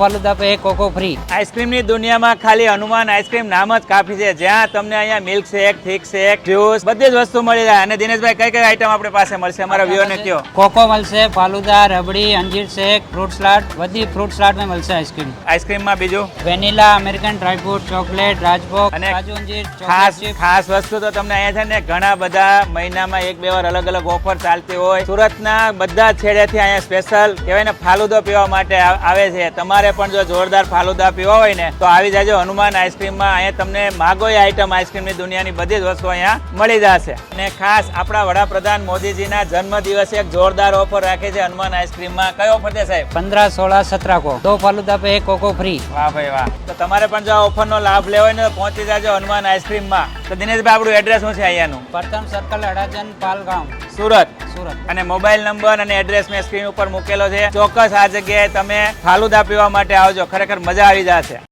ફાલુદા પે coco free. આઈસ્ક્રીમની દુનિયામાં ખાલી હનુમાન આઈસ્ક્રીમ નામ જ કાફી છે. જ્યાં તમને અહીંયા milk shake thick shake juice બધી જ વસ્તુ મળી જાય અને દિનેશભાઈ કઈ કઈ આઈટમ આપણી પાસે મળશે? અમારા વ્યૂઅરને કયો? કોકો મળશે ફાલુદા રબડી અંજીર શેક ફ્રૂટ સલાડ બધી ફ્રૂટ સલાડમાં મળશે આઈસ્ક્રીમ. આઈસ્ક્રીમમાં બીજું? Vanilla American dry fruit chocolate Rajbhog અને ખાસ ખાસ વસ્તુ તો તમને અહીંયા છે ને ઘણા બધા મહિનામાં એક બે વાર અલગ અલગ ઓફર ચાલતી હોય. સુરતના બધા છેડેથી અહીંયા સ્પેશિયલ કહેવાય ને ફાલુદો પીવા માટે આવે છે. તમારે તમારે પણ જો જોરદાર ફાલુદા પીવા હોય ને તો આવી જાજો હનુમાન આઈસ્ક્રીમમાં. અહીંયા તમને માગોય આઈટમ આઈસ્ક્રીમની દુનિયાની બધી જ વસ્તુ અહીંયા મળી જશે. અને ખાસ આપણા વડાપ્રધાન મોદીજીના જન્મ દિવસે એક જોરદાર ઓફર રાખે છે હનુમાન આઈસ્ક્રીમમાં કયો ઓફર છે સાહેબ? પંદર સોળા સતરા કો. દો ફાલુદા પે કોકો ફ્રી. વાહ ભાઈ વાહ. તો તમારે પણ જો ઓફર નો લાભ લેવો હોય ને તો પહોંચી જાજો હનુમાન આઈસ્ક્રીમમાં તો દિનેશભાઈ આપણું એડ્રેસ શું છે અહીંયાનું? પ્રથમ સર્કલ અડાજન પાલગામ સુરત. સુરત. અને મોબાઈલ નંબર અને એડ્રેસ મેં સ્ક્રીન ઉપર મૂકેલો છે. ચોક્કસ આ જગ્યાએ તમે ફાલુદા પીવા માટે આવજો. ખરેખર મજા આવી જશે.